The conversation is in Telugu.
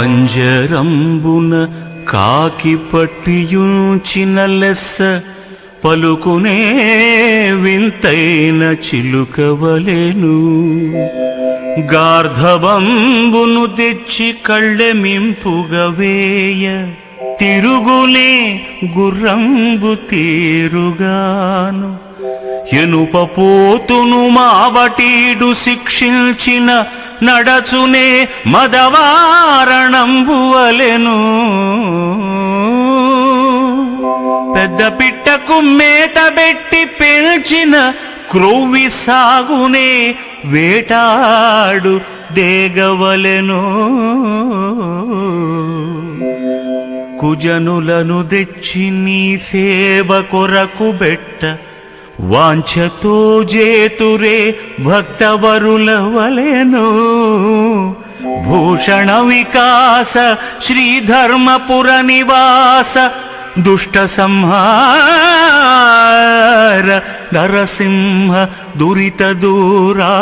పంజరంబున కాకి పట్టియుంచిన లెస్స పలుకునే వింతైన చిలుకవలేను. గార్ధబంబును తెచ్చి కళ్ళెమింపుగవేయ తిరుగులే గుర్రంబు తీరుగాను. ఎనుపపోతును మావటీడు శిక్షించిన నడచునే మదవారణంబువలెను. పెద్ద పిట్టకు మేత పెట్టి పెంచిన క్రొవ్వి సాగునే వేటాడు దేగవలెను. కుజనులను తెచ్చి నీ సేవ కొరకు బెట్ట వాంఛతో జేతురే భక్తవరుల వలెను భూషణ వికాస శ్రీధర్మపుర నివాస దుష్ట సంహార నరసింహ దురిత దూరా.